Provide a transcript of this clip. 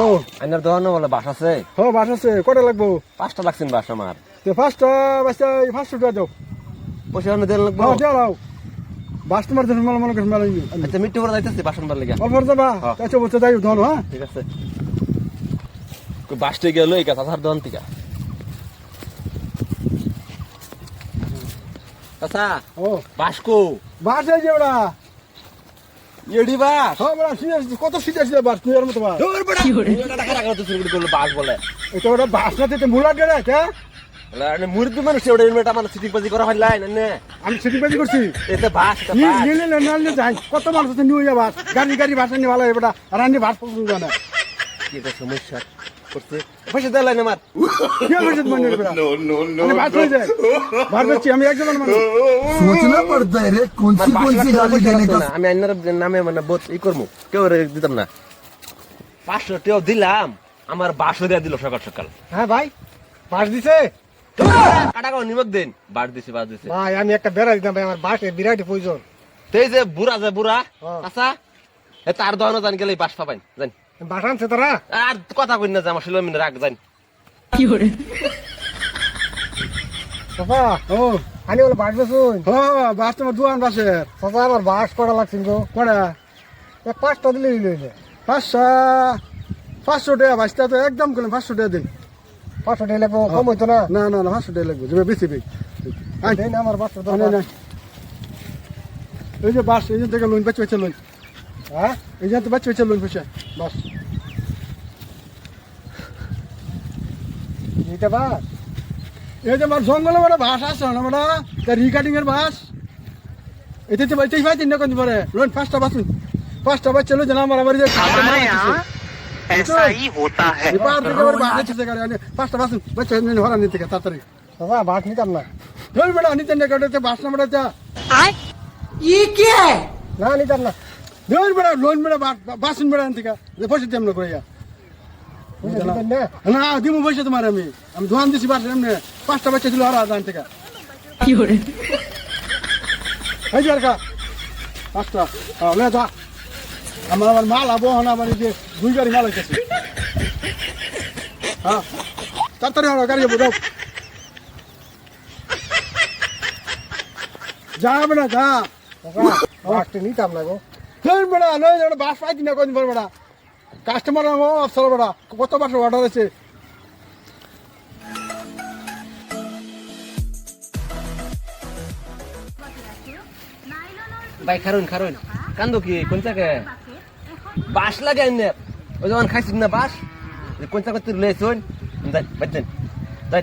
ও। আইনার দোকানে বলে বাস আছে। হ বাস আছে। কটা লাগবো? পাঁচটা লাগছেন বাস আমার। তো ফার্স্ট বাচ্চা ফার্স্ট টাকা দাও। পয়সা অন্য দেন লাগবো। হ্যাঁ দাও। বাস তোমার জন্য মাল করেন মেলা আচ্ছা মিট্টু করে যাইতেছি বাসন বার লেগে। অল্প যাবা? হ্যাঁ। আচ্ছা বলতে যাই ধন হ্যাঁ। ঠিক আছে। বাসতে গেল এই কথা তার দোকান থেকে। আচ্ছা ও। বাস বাস এই যে ওরা। এডি বাস। হ্যাঁ বড়া সিরিয়াস কত সিরিয়াস বাস? তুই এর মতো বাস। দূর বড়া টাকা রাখা তো শুরু করল বাস বলে। এটা ওটা বাস না দিতে মুলা ডেরা কে বলে মুরগি মানুষ ওটা হেলমেট আমার সিটিং বাজি করা হয় নাই না আমি সিটি বাজি করছি। এতে বাস এটা নি নিলে না নিলে যাই। কত মানুষ আছে নিয়ে যা বাস। গাড়ি গাড়ি বাস নিয়ে ভালো হবে বেটা। আর আমি বাস পছন্দ না। এটা সমস্যা। করতে পয়সা দেয় লাইন আমার কি মনে করে? আমি যায় আমি একজন মানুষ। রে কোন কোন গালি দেনে আমি আইনার নামে মানে ই করমু। রে দিতাম না। 500 দিলাম। আমার দিয়ে দিল সকাল সকাল। হ্যাঁ ভাই বাস দিছে? কাটাকাও নিমক দেন। বাস দিছে বাস দিছে। ভাই আমি একটা বেড়া দিতাম ভাই আমার বাসে বিরাট প্রয়োজন। তেই যে বুড়া যে বুড়া হ্যাঁ। আচ্ছা তার দহনও জান গেলে বাস পাবেন। জানি বাস আনছে তারা? আর কথা কই না যে আমার শিলমিন রাখ জান বাবা ও আমি বলে বাস বেসুন ও বাস তোমার দোয়ান বাসের বাবা আমার বাস কটা লাগছে গো? কটা? এক পাঁচটা দিলে দিলে পাঁচশো পাঁচশো টাকা বাসটা তো একদম করলেন পাঁচশো টাকা দিন। পাঁচশো টাকা লাগবে কম হইতো না? না না না পাঁচশো টাকা লাগবে যাবে বেশি বেশি। আমার টাকা। না এই যে বাস এই যে থেকে লোন বাচ্চা বাচ্চা লোন হ্যাঁ এই যে তো বাচ্চা বাচ্চা লোন পয়সা বাস এটা বাস এই যে আমার জঙ্গলে বড় বাস আছে না বড় রিকার্ডিং এর বাস এতে তো বাইতেই পাই তিনটা কোন পরে লোন পাঁচটা বাসুন পাঁচটা বাচ্চা লোন আমার আবার যে हमारे यहाँ ऐसा ही होता है এবার থেকে আবার বাস আছে গাড়ি পাঁচটা বাসুন বাচ্চা নিয়ে হরা নিতে তাড়াতাড়ি বাবা বাস নিতাম না ধর বেড়া নিতেন না কাটাতে বাস না বেড়াতে ये क्या है না নিতাম না ধর বেড়া লোন বেড়া বাসুন বেড়া আনতে যে পয়সা দিতাম না কইয়া না দিমু পয়সা তোমার আমি আমি দোকান দিছি বাস এমনি পাঁচটা বাচ্চা ছিল হরা আন থেকে এই যে আর কা পাঁচটা হ্যাঁ লে যা আমার আবার মাল আবো হন আমার এই যে দুই গাড়ি মাল হইতেছে হ্যাঁ তাড়াতাড়ি হলো গাড়ি যাব যাও যা বেড়া যা বাসটা নিতাম না গো ধর বেড়া নয় যেন বাস পাইতি না কোন বেড়া। কাস্টমার অফসর বেড়া, কত বাস অর্ডার আছে? ভাই, খারুন খারুন। কান্দো কি? কোন চাকে বাস লাগে আইনে ওই যখন খাইছিস না বাস? কোন চাকে তুই লেছ যাই বাচ্চেন যাই